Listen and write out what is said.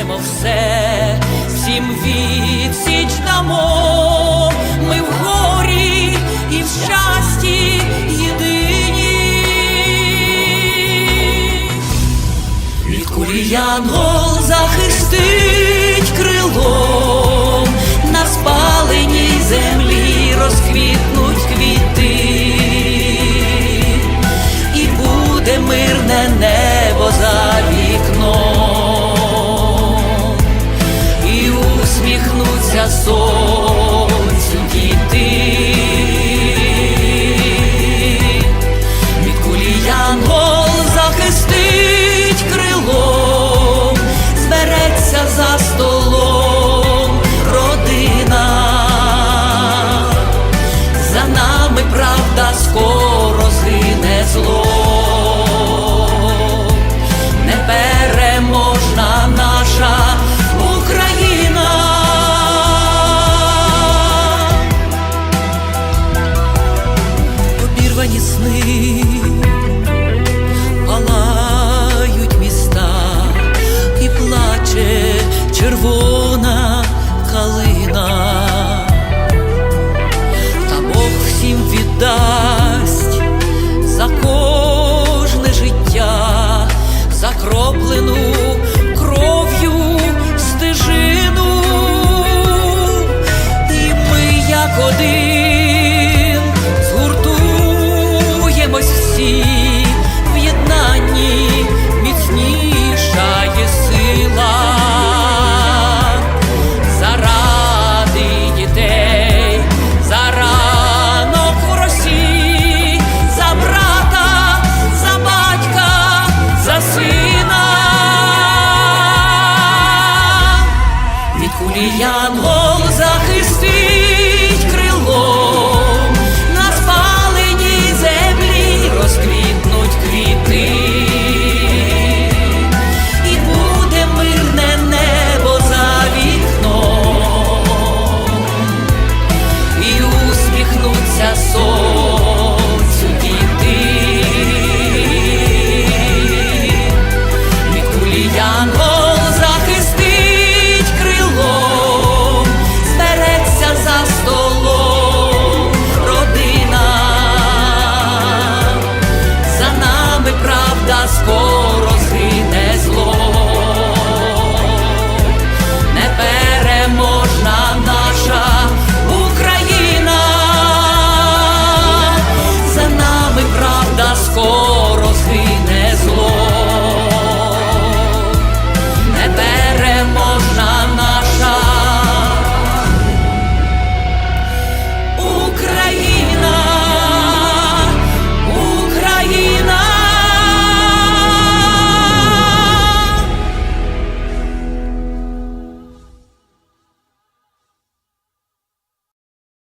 віримо все, всім відсіч дамо, ми в горі і в щасті єдині, від курі янгол захистить крило. скоро згине зло, непереможна наша Україна, обірвані сни. Я янгол захистить крило. こう